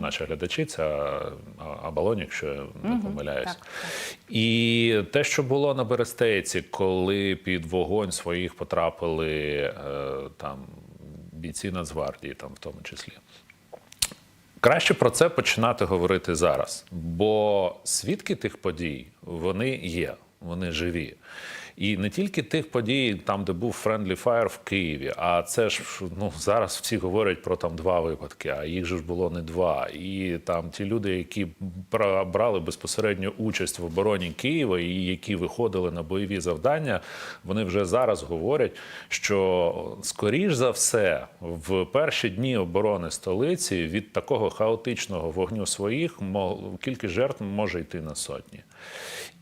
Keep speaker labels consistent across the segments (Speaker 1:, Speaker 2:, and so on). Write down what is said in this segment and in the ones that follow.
Speaker 1: наші глядачі. Це Абалон, якщо я не помиляюсь.
Speaker 2: так, так.
Speaker 1: І те, що було на Берестейці, коли під вогонь своїх потрапили е, там бійці Нацгвардії, там в тому числі. Краще про це починати говорити зараз, бо свідки тих подій вони є, вони живі. І не тільки тих подій, там, де був Friendly Fire в Києві, а це ж ну зараз всі говорять про там два випадки, а їх же ж було не два. І там ті люди, які брали безпосередню участь в обороні Києва і які виходили на бойові завдання, вони вже зараз говорять, що скоріш за все в перші дні оборони столиці від такого хаотичного вогню своїх кількість жертв може йти на сотні.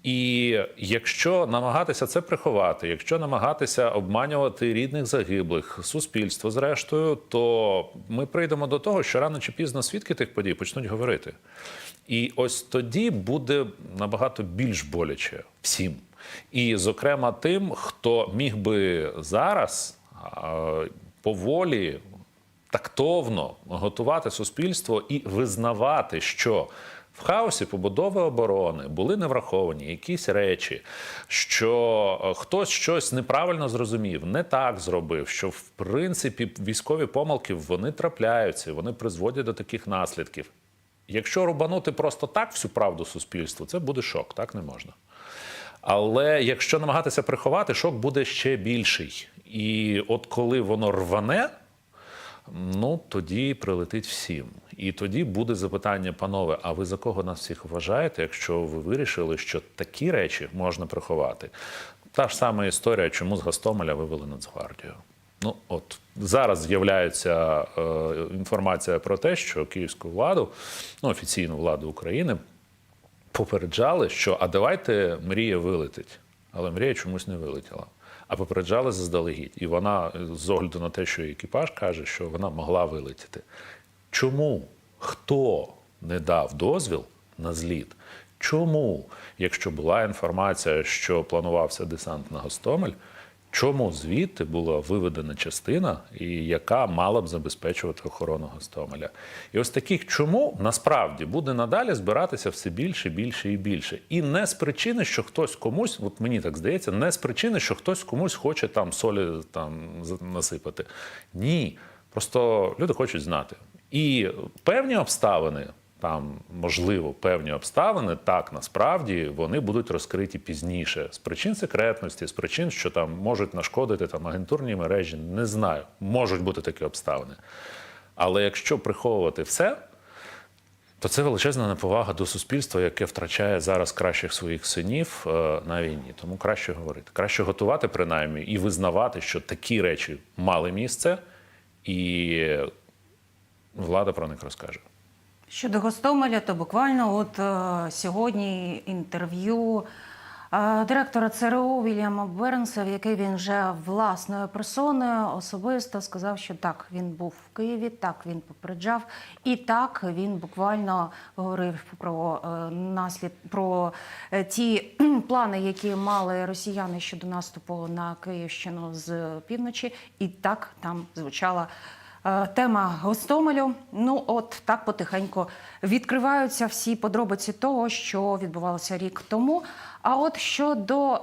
Speaker 1: І якщо намагатися це приховати, якщо намагатися обманювати рідних загиблих, суспільство зрештою, то ми прийдемо до того, що рано чи пізно свідки тих подій почнуть говорити. І ось тоді буде набагато більш боляче всім. І, зокрема, тим, хто міг би зараз поволі тактовно готувати суспільство і визнавати, що в хаосі побудови оборони були не враховані якісь речі, що е, хтось щось неправильно зрозумів, не так зробив, що в принципі військові помилки вони трапляються, вони призводять до таких наслідків. Якщо рубанути просто так всю правду суспільству, це буде шок, так не можна. Але якщо намагатися приховати, шок буде ще більший. І от коли воно рване, ну тоді прилетить всім. І тоді буде запитання, панове, а ви за кого нас всіх вважаєте, якщо ви вирішили, що такі речі можна приховати? Та ж сама історія, чому з Гастомеля вивели Нацгвардію. Ну от зараз з'являється е, інформація про те, що київську владу, ну офіційну владу України, попереджали, що а давайте мрія вилетить. Але мрія чомусь не вилетіла. А попереджали заздалегідь. І вона, з огляду на те, що екіпаж каже, що вона могла вилетіти. Чому? Хто не дав дозвіл на зліт? Чому, якщо була інформація, що планувався десант на Гостомель, чому звідти була виведена частина, і яка мала б забезпечувати охорону Гостомеля? І ось таких чому насправді буде надалі збиратися все більше, більше і більше. І не з причини, що хтось комусь, от мені так здається, не з причини, що хтось комусь хоче там солі там насипати. Ні. Просто люди хочуть знати. І певні обставини, там можливо, певні обставини, так насправді вони будуть розкриті пізніше з причин секретності, з причин, що там можуть нашкодити там агентурні мережі. Не знаю, можуть бути такі обставини. Але якщо приховувати все, то це величезна неповага до суспільства, яке втрачає зараз кращих своїх синів е, на війні. Тому краще говорити, краще готувати принаймні і визнавати, що такі речі мали місце, і влада про них розкаже.
Speaker 2: Щодо Гостомеля, то буквально от е, сьогодні інтерв'ю е, директора ЦРУ Вільяма Бернса, в який він вже власною персоною особисто сказав, що так, він був в Києві, так він попереджав, і так він буквально говорив про е, наслід про е, ті плани, які мали росіяни щодо наступу на Київщину з півночі, і так там звучала. Е, Тема Гостомелю. Ну, от так потихеньку відкриваються всі подробиці того, що відбувалося рік тому. А от щодо е,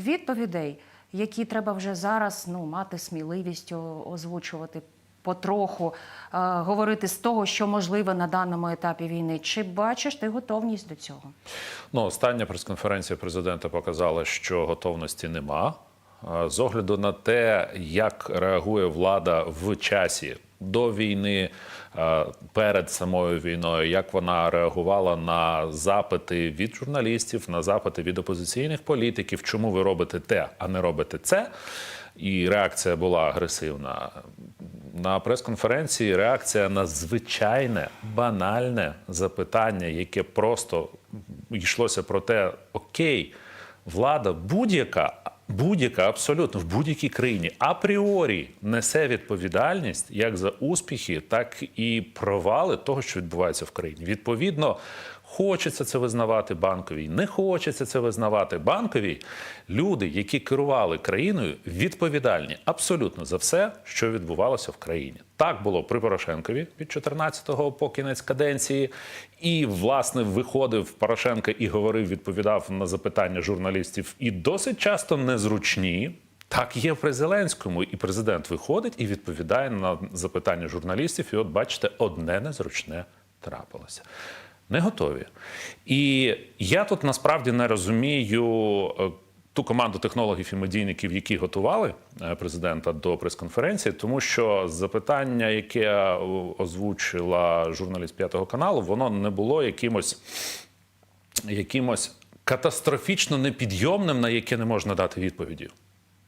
Speaker 2: відповідей, які треба вже зараз ну, мати сміливість озвучувати потроху, е, говорити з того, що можливо на даному етапі війни. Чи бачиш ти готовність до цього?
Speaker 1: Ну, остання прес-конференція президента показала, що готовності нема. З огляду на те, як реагує влада в часі до війни, перед самою війною, як вона реагувала на запити від журналістів, на запити від опозиційних політиків, чому ви робите те, а не робите це. І реакція була агресивна. На прес-конференції реакція на звичайне банальне запитання, яке просто йшлося про те, окей, влада будь-яка, будь-яка абсолютно в будь-якій країні апріорі несе відповідальність як за успіхи, так і провали того, що відбувається в країні. Відповідно, Хочеться це визнавати банковій, не хочеться це визнавати банковій. Люди, які керували країною, відповідальні абсолютно за все, що відбувалося в країні. Так було при Порошенкові від 14-го по кінець каденції. І, власне, виходив Порошенко і говорив, відповідав на запитання журналістів і досить часто незручні. Так є при Зеленському, і президент виходить і відповідає на запитання журналістів. І от бачите, одне незручне трапилося. Не готові. І я тут насправді не розумію е, ту команду технологів і медійників, які готували е, президента до прес-конференції, тому що запитання, яке озвучила журналіст п'ятого каналу, воно не було якимось якимось катастрофічно непідйомним, на яке не можна дати відповіді.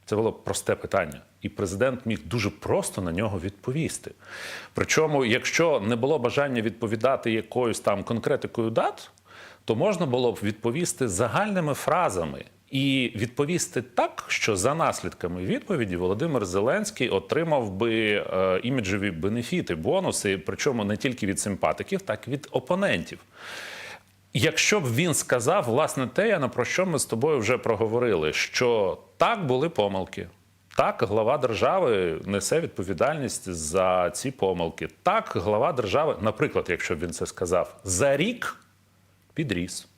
Speaker 1: Це було просте питання, і президент міг дуже просто на нього відповісти. Причому, якщо не було бажання відповідати якоюсь там конкретикою дат, то можна було б відповісти загальними фразами і відповісти так, що за наслідками відповіді Володимир Зеленський отримав би е, іміджеві бенефіти, бонуси, причому не тільки від симпатиків, так і від опонентів. Якщо б він сказав власне те, Яна, про що ми з тобою вже проговорили, що так були помилки. Так, глава держави несе відповідальність за ці помилки. Так, глава держави, наприклад, якщо б він це сказав, за рік підріс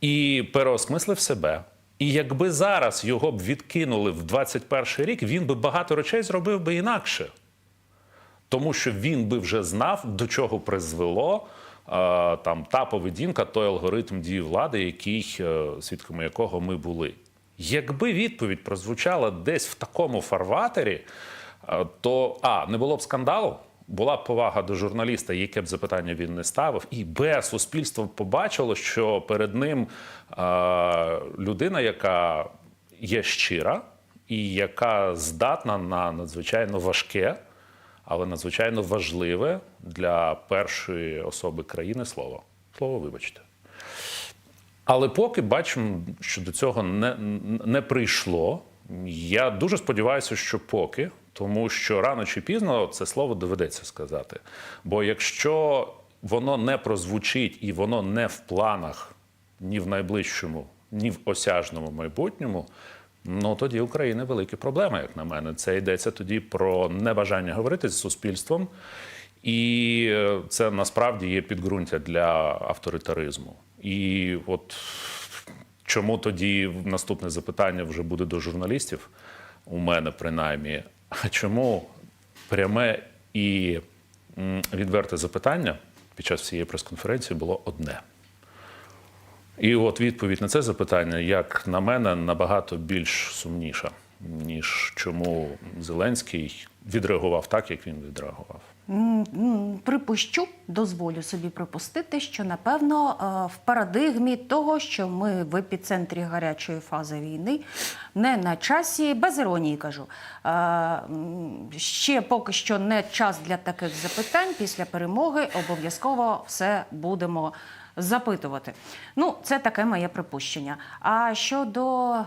Speaker 1: і переосмислив себе. І якби зараз його б відкинули в 21 рік, він би багато речей зробив би інакше тому що він би вже знав, до чого призвело там та поведінка, той алгоритм дії влади, який е, свідками якого ми були. Якби відповідь прозвучала десь в такому фарватері, е, то а не було б скандалу. Була б повага до журналіста, яке б запитання він не ставив, і б суспільство побачило, що перед ним е, людина, яка є щира і яка здатна на надзвичайно важке, але надзвичайно важливе для першої особи країни слово. Слово, вибачте. Але поки бачимо, що до цього не, не прийшло. Я дуже сподіваюся, що поки, тому що рано чи пізно це слово доведеться сказати. Бо якщо воно не прозвучить і воно не в планах ні в найближчому, ні в осяжному майбутньому, ну тоді України великі проблеми, як на мене. Це йдеться тоді про небажання говорити з суспільством, і е, це насправді є підґрунтя для авторитаризму. І от чому тоді наступне запитання вже буде до журналістів, у мене принаймні. А чому пряме і відверте запитання під час всієї прес-конференції було одне? І от відповідь на це запитання, як на мене, набагато більш сумніша, ніж чому Зеленський відреагував так, як він відреагував.
Speaker 2: Припущу, дозволю собі припустити, що напевно е, в парадигмі того, що ми в епіцентрі гарячої фази війни, не на часі, без іронії кажу. е, Ще поки що не час для таких запитань. Після перемоги обов'язково все будемо запитувати. Ну, це таке моє припущення. А щодо е,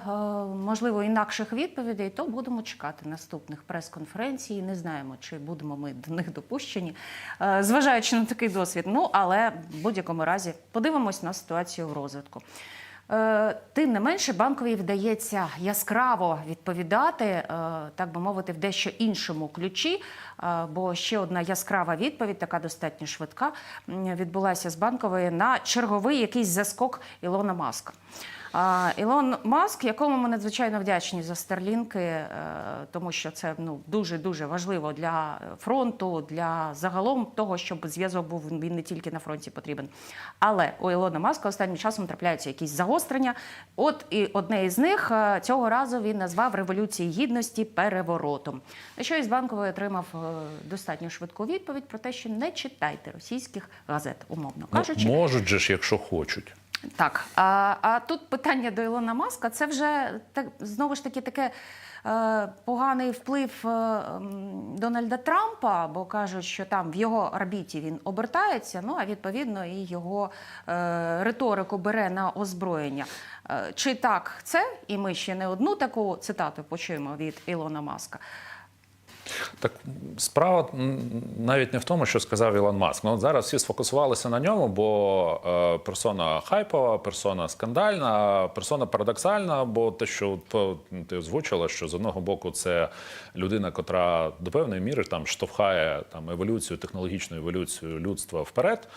Speaker 2: можливо інакших відповідей, то будемо чекати наступних прес-конференцій. Не знаємо, чи будемо ми до них допущені, е, зважаючи на такий досвід. Ну але в будь-якому разі подивимось на ситуацію в розвитку. Е, Тим не менше, банковій вдається яскраво відповідати, е, так би мовити, в дещо іншому ключі. е, Бо ще одна яскрава відповідь, така достатньо швидка, відбулася з банкової на черговий якийсь заскок Ілона Маска. Ілон Маск, якому ми надзвичайно вдячні за старлінки, е, тому що це ну дуже дуже важливо для фронту, для загалом того, щоб зв'язок був він не тільки на фронті потрібен. Але у Ілона Маска останнім часом трапляються якісь загострення. От і одне із них е, цього разу він назвав революції гідності переворотом. На що із банкової отримав е, достатньо швидку відповідь про те, що не читайте російських газет, умовно кажучи.
Speaker 1: Ну, можуть же ж, якщо хочуть.
Speaker 2: Так, а, а тут питання до Ілона Маска це вже так знову ж таки таке е, поганий вплив е, Дональда Трампа, бо кажуть, що там в його орбіті він обертається. Ну а відповідно і його е, риторику бере на озброєння. Е, чи так це? І ми ще не одну таку цитату почуємо від Ілона Маска.
Speaker 1: Так справа навіть не в тому, що сказав Ілон Маск. Ну, зараз всі сфокусувалися на ньому, бо е, персона хайпова, персона скандальна, персона парадоксальна, бо те, що от, по- ти озвучила, що з одного боку це людина, котра до певної міри там штовхає там еволюцію, технологічну еволюцію людства вперед,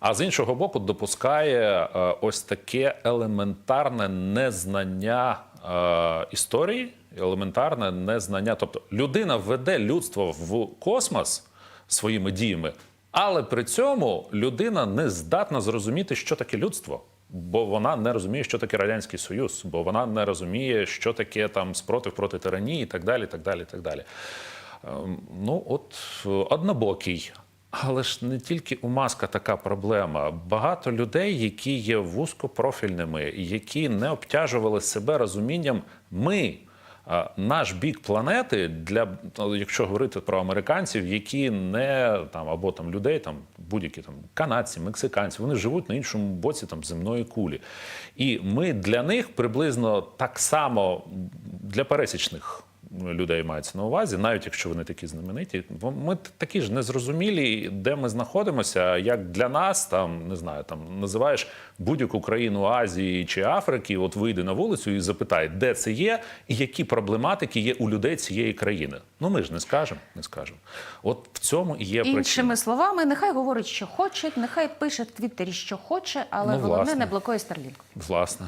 Speaker 1: а з іншого боку, допускає е, ось таке елементарне незнання е, історії, елементарне незнання. Тобто людина веде людство в космос своїми діями, але при цьому людина не здатна зрозуміти, що таке людство. Бо вона не розуміє, що таке радянський союз, бо вона не розуміє, що таке там спротив проти тиранії, і так далі. так далі, так далі. Ем, Ну, от е, однобокий. Але ж не тільки у Маска така проблема. Багато людей, які є вузькопрофільними, які не обтяжували себе розумінням, ми. А, Наш бік планети для якщо говорити про американців, які не там або там людей, там будь-які там канадці, мексиканці, вони живуть на іншому боці там земної кулі, і ми для них приблизно так само для пересічних людей мається на увазі, навіть якщо вони такі знамениті. Ми такі ж незрозумілі, де ми знаходимося. Як для нас, там не знаю, там називаєш будь-яку країну Азії чи Африки, от вийди на вулицю і запитай, де це є, і які проблематики є у людей цієї країни. Ну ми ж не скажемо, не скажемо. От в цьому і є причина.
Speaker 2: Іншими словами, нехай говорить, що хоче, нехай пише в Твіттері, що хоче, але
Speaker 1: Ну,
Speaker 2: головне
Speaker 1: власне.
Speaker 2: не блокує Старлінг.
Speaker 1: Власне.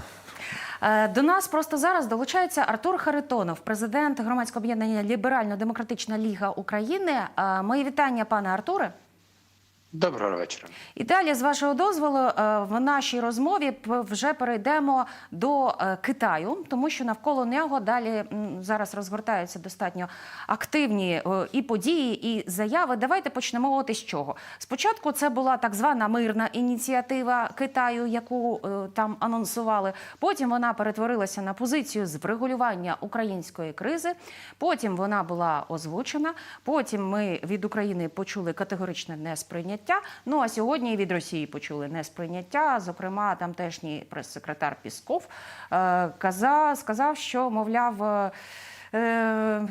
Speaker 2: Е, До нас просто зараз долучається Артур Харитонов, президент громадського об'єднання Ліберально-Демократична Ліга України. Е, Мої вітання, пане Артуре.
Speaker 3: Доброго вечора.
Speaker 2: І далі, з вашого дозволу, е, в нашій розмові вже перейдемо до е, Китаю, тому що навколо нього далі зараз розгортаються достатньо активні е, і події, і заяви. Давайте почнемо от із чого. Спочатку це була так звана мирна ініціатива Китаю, яку там анонсували. Потім вона перетворилася на позицію з врегулювання української кризи. Потім вона була озвучена. Потім ми від України почули категоричне несприйняття. Ну а сьогодні від Росії почули несприйняття. Зокрема, тамтешній прес-секретар Пісков е, каза, сказав, що мовляв. е, Е,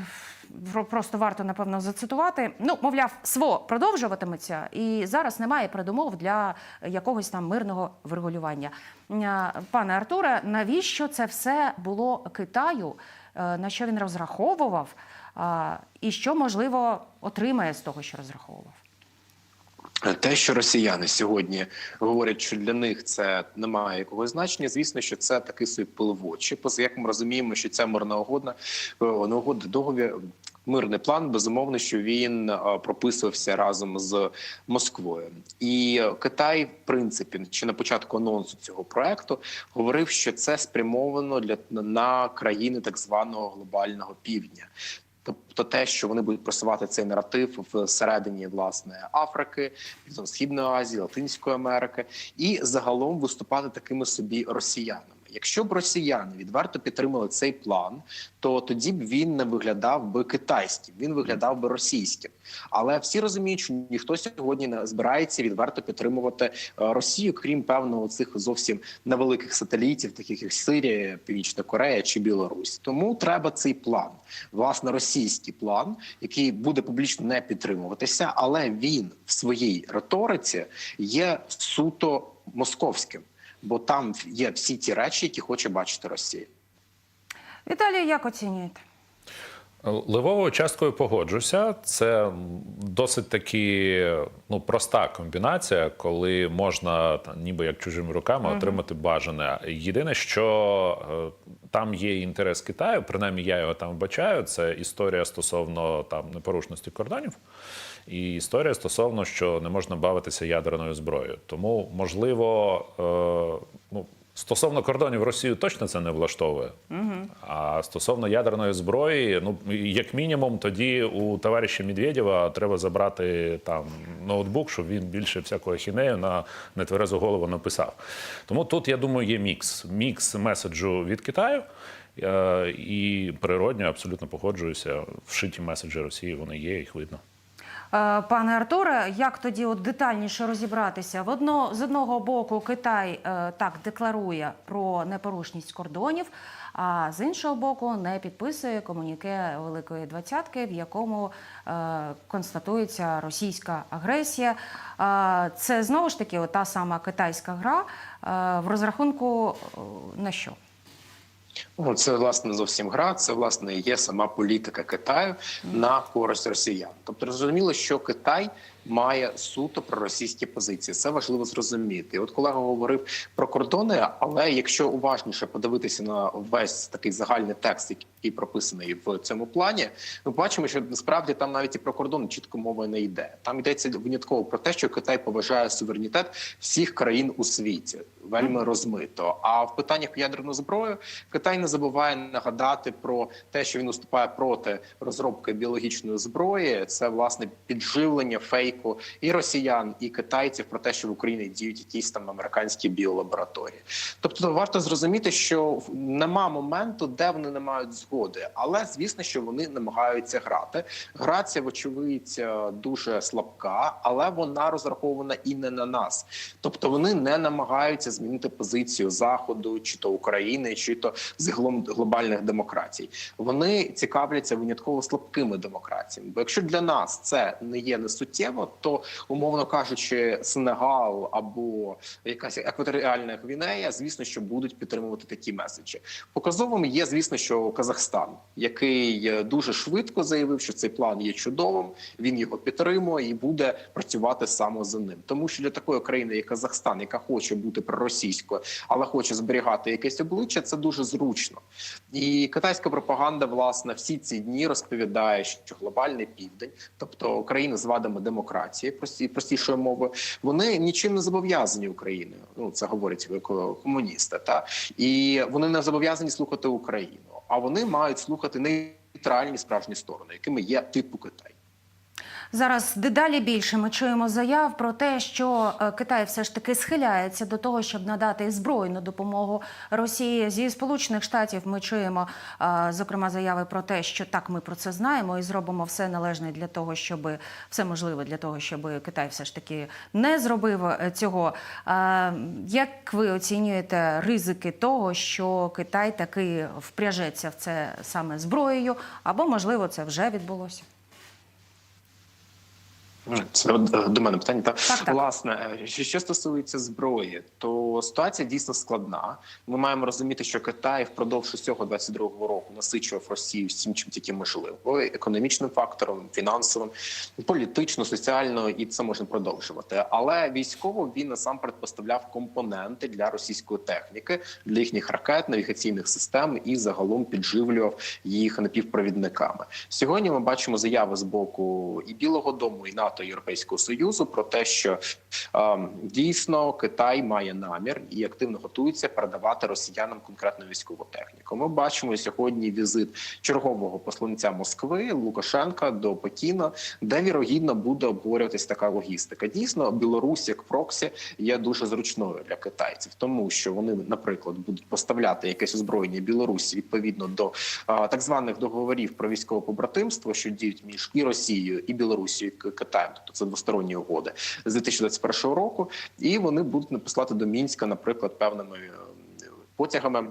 Speaker 2: просто варто напевно зацитувати. Ну, мовляв, СВО продовжуватиметься, і зараз немає передумов для якогось там мирного врегулювання. Пане Артуре, навіщо це все було Китаю? На що він розраховував? І що можливо отримає з того, що розраховував?
Speaker 3: Те, що росіяни сьогодні говорять, що для них це не має якогось значення. Звісно, що це такий собі пиловочі. Як ми розуміємо, що ця мирна угода е, угода договір. Мирний план безумовно, що він е, прописувався разом з Москвою, і Китай, в принципі, чи на початку анонсу цього проекту говорив, що це спрямовано для на країни так званого глобального півдня. Тобто те, що вони будуть просувати цей наратив всередині власне Африки, Південно-Східної Азії, Латинської Америки, і загалом виступати такими собі росіянами. Якщо б росіяни відверто підтримали цей план, то тоді б він не виглядав би китайським, він виглядав би російським. Але всі розуміють, що ніхто сьогодні не збирається відверто підтримувати е, Росію, крім певного цих зовсім невеликих сателітів, таких як Сирія, Північна Корея чи Білорусь. Тому треба цей план, власне, російський план, який буде публічно не підтримуватися, але він в своїй риториці є суто московським, бо там є всі ті речі, які хоче бачити Росія.
Speaker 2: Віталія, як оцінюєте?
Speaker 1: Левовою часткою погоджуся. Це досить таки ну, проста комбінація, коли можна ніби як чужими руками отримати бажане. Єдине, що е, там є інтерес Китаю, принаймні я його там вбачаю. Це історія стосовно там непорушності кордонів. І історія стосовно, що не можна бавитися ядерною зброєю. Тому, можливо, е, ну, стосовно кордонів Росію точно це не влаштовує. А стосовно ядерної зброї, ну як мінімум, тоді у товариша Медведєва треба забрати там ноутбук, щоб він більше всякого хінею на нетверезу голову написав. Тому тут я думаю, є мікс. Мікс меседжу від Китаю. е, І природньо абсолютно погоджуюся. Вшиті меседжі Росії вони є, їх видно.
Speaker 2: Е, Пане Артуре, як тоді от детальніше розібратися? В одно, з одного боку Китай е, так декларує про непорушність кордонів, а з іншого боку, не підписує комуніке Великої Двадцятки, в якому е, констатується російська агресія. Е, це знову ж таки та сама китайська гра е, в розрахунку е, на що?
Speaker 3: Ну, це власне зовсім гра. Це власне є сама політика Китаю на користь росіян. Тобто зрозуміло, що Китай має суто проросійські позиції. Це важливо зрозуміти. От колега говорив про кордони, але якщо уважніше подивитися на весь такий загальний текст, який прописаний в цьому плані, ми бачимо, що насправді там навіть і про кордони чітко мови не йде. Там йдеться винятково про те, що Китай поважає суверенітет всіх країн у світі. Вельми розмито. А в питаннях ядерну зброю Китай не забуває нагадати про те, що він виступає проти розробки біологічної зброї. Це власне підживлення фейку і росіян, і китайців про те, що в Україні діють якісь там американські біолабораторії. Тобто, варто зрозуміти, що нема моменту, де вони не мають згоди, але звісно, що вони намагаються грати. Гра ця, вочевидь, дуже слабка, але вона розрахована і не на нас. Тобто вони не намагаються змінити позицію заходу, чи то України, чи то загалом глобальних демократій. Вони цікавляться винятково слабкими демократіями. Бо якщо для нас це не є несуттєво, то умовно кажучи, Сенегал або якась екваторіальна Гвінея, звісно, що будуть підтримувати такі меседжі. Показовим є, звісно, що Казахстан, який е, дуже швидко заявив, що цей план є чудовим. Він його підтримує і буде працювати саме за ним. Тому що для такої країни, як Казахстан, яка хоче бути проросійською, але хоче зберігати якесь обличчя, це дуже зручно. І китайська пропаганда, власне, всі ці дні розповідає, що глобальний південь, тобто країни з вадами демократії, прості простішою мовою, вони нічим не зобов'язані Україною. Ну це говорять комуністи, та і вони не зобов'язані слухати Україну, а вони мають слухати нейтральні справжні сторони, якими є типу Китай.
Speaker 2: Зараз дедалі більше ми чуємо заяв про те, що е, Китай все ж таки схиляється до того, щоб надати збройну допомогу Росії зі Сполучених Штатів. Ми чуємо е, зокрема заяви про те, що так ми про це знаємо і зробимо все належне для того, щоб все можливе для того, щоб Китай все ж таки не зробив е, цього. Як ви оцінюєте ризики того, що Китай таки впряжеться в це саме зброєю, або можливо це вже відбулося?
Speaker 3: Це е, до мене питання. Та
Speaker 2: Так, так.
Speaker 3: власне, е, що стосується зброї, то ситуація дійсно складна. Ми маємо розуміти, що Китай впродовж усього 22-го року насичував Росію всім, чим тільки можливо, економічним фактором, фінансовим, політично, соціально, і це можна продовжувати. Але військово він насамперед поставляв компоненти для російської техніки, для їхніх ракет, навігаційних систем і загалом підживлював їх напівпровідниками. Сьогодні ми бачимо заяви з боку і Білого Дому, і НАТО, і Європейського союзу про те, що е, дійсно Китай має намір і активно готується передавати росіянам конкретну військову техніку. Ми бачимо сьогодні візит чергового посланця Москви Лукашенка до Пекіна, де вірогідно буде обговорюватись така логістика. Дійсно, Білорусь як проксі є дуже зручною для китайців, тому що вони, наприклад, будуть поставляти якесь озброєння Білорусі відповідно до а, так званих договорів про військове побратимство, що діють між і Росією, і Білорусією, і Китаєм, тобто це двосторонні угоди з 2021 року, і вони будуть написати до мінська, наприклад, певними е, потягами.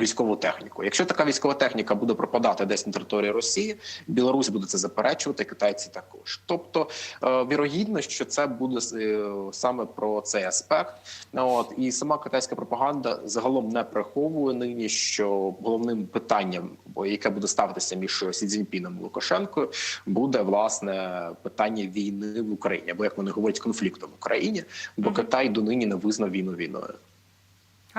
Speaker 3: Військову техніку. Якщо така військова техніка буде пропадати десь на території Росії, Білорусь буде це заперечувати, китайці також. Тобто е, вірогідно, що це буде е, саме про цей аспект. От і сама китайська пропаганда загалом не приховує нині, що головним питанням, яке буде ставитися між Сі Цзіньпіном і Лукашенкою, буде власне питання війни в Україні, або як вони говорять, конфлікту в Україні, бо Китай донині не визнав війну війною.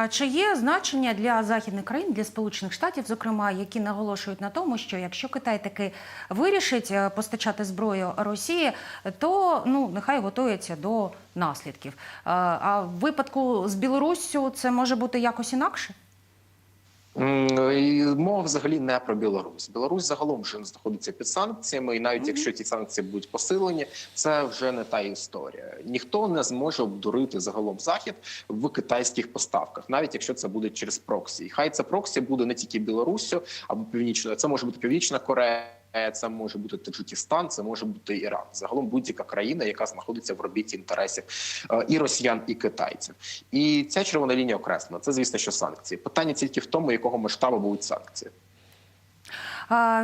Speaker 2: Чи є значення для західних країн, для Сполучених Штатів, зокрема, які наголошують на тому, що якщо Китай таки вирішить е, постачати зброю Росії, то ну нехай готується до наслідків. Е, А в випадку з Білоруссю це може бути якось інакше?
Speaker 3: І Мова взагалі не про Білорусь. Білорусь загалом вже знаходиться під санкціями, і навіть якщо ці санкції будуть посилені, це вже не та історія. Ніхто не зможе обдурити загалом захід в китайських поставках, навіть якщо це буде через проксі. І Хай це проксі буде не тільки Білоруссю або північною, це може бути Північна Корея. Це може бути Таджикистан, це може бути Іран. Загалом будь-яка країна, яка знаходиться в робіті інтересів е, і росіян, і китайців. І ця червона лінія окреслена. Це звісно, що санкції. Питання тільки в тому, якого масштабу будуть санкції.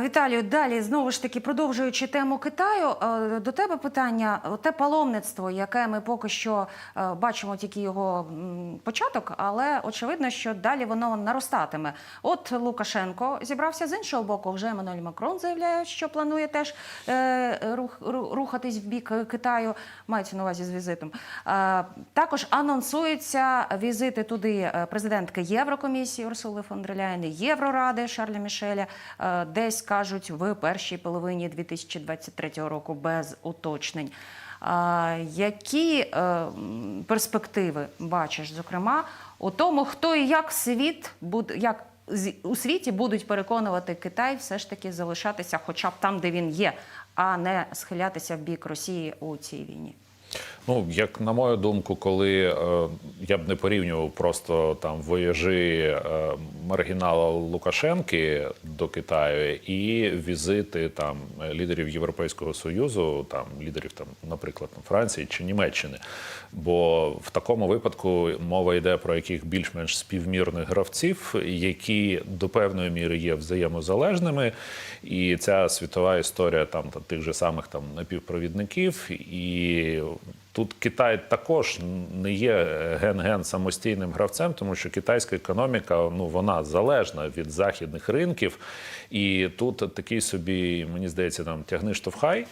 Speaker 2: Віталію, далі знову ж таки продовжуючи тему Китаю, е, до тебе питання: те паломництво, яке ми поки що е, бачимо, тільки його початок, але очевидно, що далі воно наростатиме. От Лукашенко зібрався з іншого боку. Вже Еммануель Макрон заявляє, що планує теж е, рух, рухатись в бік Китаю. Мається на увазі з візитом. Також анонсуються візити туди президентки Єврокомісії Урсули фон дер Євроради Шарля Мішеля. Десь кажуть в першій половині 2023 року без уточнень. Які е, перспективи бачиш, зокрема, у тому, хто і як світ буде як у світі будуть переконувати Китай все ж таки залишатися, хоча б там, де він є, а не схилятися в бік Росії у цій війні?
Speaker 1: Ну, як на мою думку, коли е, я б не порівнював просто там вояжі е, маргінала Лукашенки до Китаю і візити там лідерів Європейського союзу, там лідерів там, наприклад, Франції чи Німеччини. Бо в такому випадку мова йде про яких більш-менш співмірних гравців, які до певної міри є взаємозалежними. І ця світова історія там тих же самих там напівпровідників і Тут Китай також не є ген-ген самостійним гравцем, тому що китайська економіка ну вона залежна від західних ринків, і тут такий собі, мені здається, там тягни штовхай.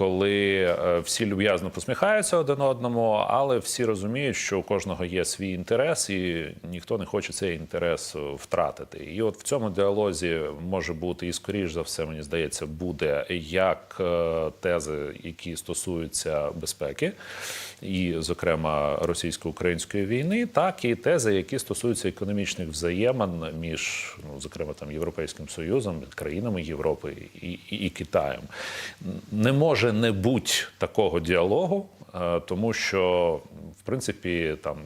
Speaker 1: Коли е, всі люб'язно посміхаються один одному, але всі розуміють, що у кожного є свій інтерес, і ніхто не хоче цей інтерес е, втратити. І от в цьому діалозі може бути і скоріш за все, мені здається, буде як е, тези, які стосуються безпеки, і, зокрема, російсько-української війни, так і тези, які стосуються економічних взаємин між, ну зокрема, там Європейським Союзом, країнами Європи і, і, і Китаєм. Не може не бути такого діалогу, е, тому що в принципі там.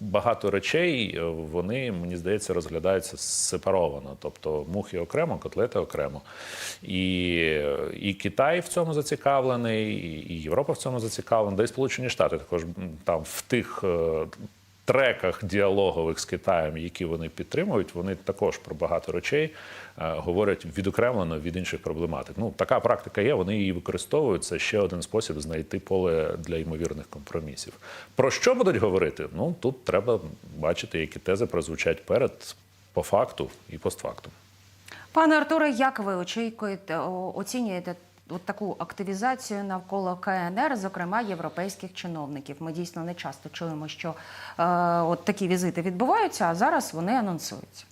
Speaker 1: Багато речей е, вони, мені здається, розглядаються сепаровано, тобто мухи окремо, котлети окремо. І, і Китай в цьому зацікавлений, і Європа в цьому зацікавлена, да і Сполучені Штати також там в тих е, треках діалогових з Китаєм, які вони підтримують, вони також про багато речей говорять відокремлено від інших проблематик. Ну така практика є. Вони її використовують. Це ще один спосіб знайти поле для ймовірних компромісів. Про що будуть говорити? Ну тут треба бачити, які тези прозвучать перед по факту і постфактум.
Speaker 2: Пане Артуре, як ви очікуєте, оцінюєте от таку активізацію навколо КНР, зокрема європейських чиновників? Ми дійсно не часто чуємо, що е, от такі візити відбуваються, а зараз вони анонсуються.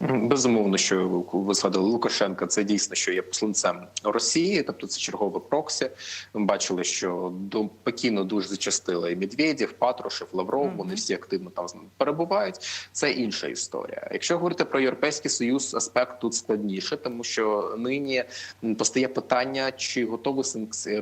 Speaker 3: Безумовно, що ви згадали Лукашенка. Це дійсно, що є посланцем Росії, тобто це чергове проксі. Ми бачили, що до Пекіну дуже зачастили і Медведєв, Патрушев, Лавров. Вони всі активно там перебувають. Це інша історія. Якщо говорити про європейський союз, аспект тут складніше, тому що нині постає питання, чи готовий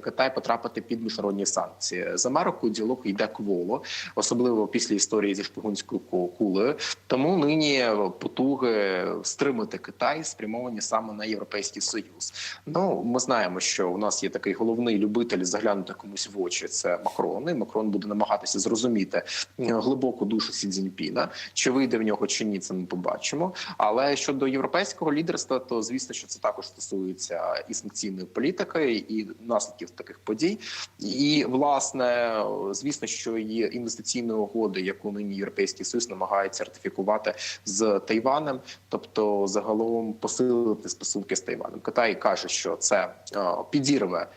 Speaker 3: Китай потрапити під міжнародні санкції. З Америкою діалог йде кволо, особливо після історії зі шпигунською ку- кулею. Тому нині потуги стримати Китай спрямовані саме на європейський союз. Ну ми знаємо, що у нас є такий головний любитель заглянути комусь в очі. Це Макрон. І Макрон буде намагатися зрозуміти е, глибоку душу Сі Цзіньпіна. Чи вийде в нього чи ні, це ми побачимо. Але щодо європейського лідерства, то звісно, що це також стосується і санкційної політики, і наслідків таких подій. І власне, звісно, що є інвестиційної угоди, яку нині європейський союз намагається ратифікувати з Тайванем, тобто загалом посилити стосунки з Тайваном. Китай каже, що це е, підірве.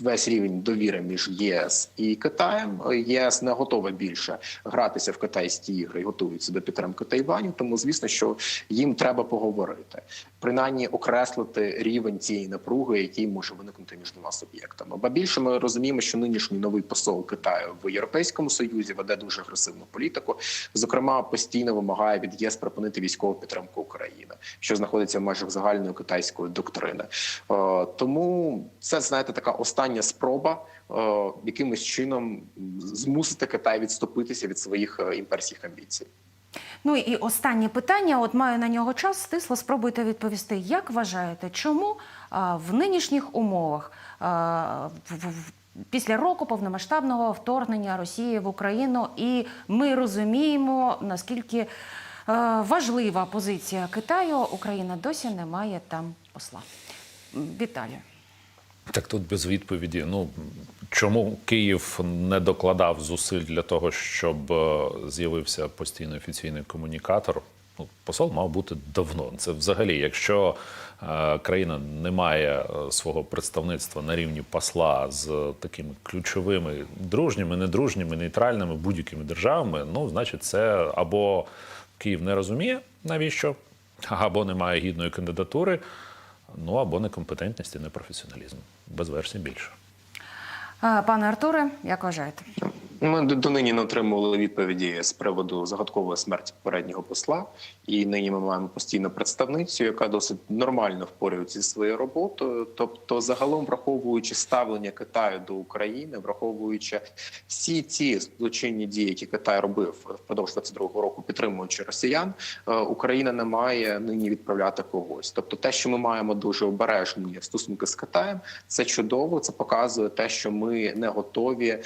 Speaker 3: Весь рівень довіри між ЄС і Китаєм ЄС не готове більше гратися в китайські ігри і готуються до підтримки Тайваню. Тому звісно, що їм треба поговорити, принаймні окреслити рівень цієї напруги, який може виникнути між двома суб'єктами. Ба більше ми розуміємо, що нинішній новий посол Китаю в Європейському Союзі веде дуже агресивну політику. Зокрема, постійно вимагає від ЄС припинити військову підтримку України, що знаходиться в межах загальної китайської доктрини. Е, Тому це знаєте така остання спроба е, якимось чином змусити Китай відступитися від своїх е, імперських амбіцій.
Speaker 2: Ну і останнє питання. От маю на нього час. Стисло, спробуйте відповісти. Як вважаєте, чому а, в нинішніх умовах а, в- після року повномасштабного вторгнення Росії в Україну, і ми розуміємо наскільки е, важлива позиція Китаю, Україна досі не має там посла. Віталію.
Speaker 1: Так тут без відповіді. Ну чому Київ не докладав зусиль для того, щоб е, з'явився постійно офіційний комунікатор? Ну, посол мав бути давно. Це взагалі, якщо е, країна не має е, свого представництва на рівні посла з такими ключовими дружніми, недружніми, нейтральними будь-якими державами, ну значить, це або Київ не розуміє навіщо, або немає гідної кандидатури. Ну або некомпетентність і непрофесіоналізм. Без версій більше.
Speaker 2: Пане Артуре, як вважаєте?
Speaker 3: Ми до- донині не отримували відповіді з приводу загадкової смерті попереднього посла, і нині ми маємо постійну представницю, яка досить нормально впорюється зі своєю роботою. Тобто, загалом, враховуючи ставлення Китаю до України, враховуючи всі ці злочинні дії, які Китай робив впродовж 22-го року, підтримуючи росіян, е, Україна не має нині відправляти когось. Тобто, те, що ми маємо дуже обережні стосунки з Китаєм, це чудово. Це показує те, що ми не готові.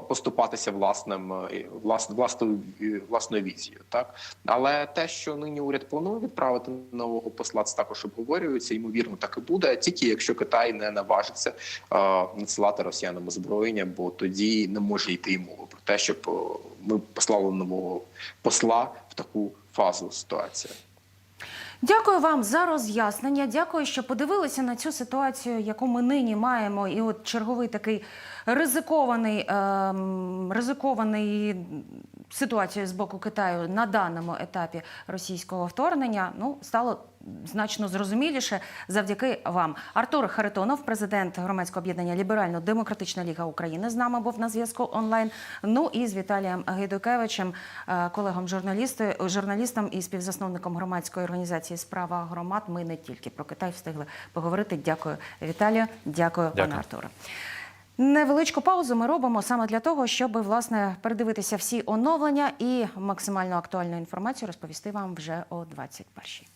Speaker 3: Поступатися власним е, влас, власною е, власною візією, так але те, що нині уряд планує відправити нового посла, це також обговорюється. Ймовірно, так і буде. Тільки якщо Китай не наважиться е, надсилати росіянам озброєння, бо тоді не може йти й мова про те, щоб ми послали нового посла в таку фазу ситуації.
Speaker 2: Дякую вам за роз'яснення. Дякую, що подивилися на цю ситуацію, яку ми нині маємо. І от черговий такий ризикований, ем, ризикований ситуацію з боку Китаю на даному етапі російського вторгнення. Ну стало значно зрозуміліше завдяки вам. Артур Харитонов, президент громадського об'єднання Ліберально-Демократична Ліга України, з нами був на зв'язку онлайн. Ну і з Віталієм Гайдукевичем, е, колегом журналістом і співзасновником громадської організації Справа громад. Ми не тільки про Китай встигли поговорити. Дякую, Віталію. Дякую, пане
Speaker 1: Дякую.
Speaker 2: Артуре. Невеличку паузу ми робимо саме для того, щоб власне передивитися всі оновлення і максимально актуальну інформацію розповісти вам вже о 21-й.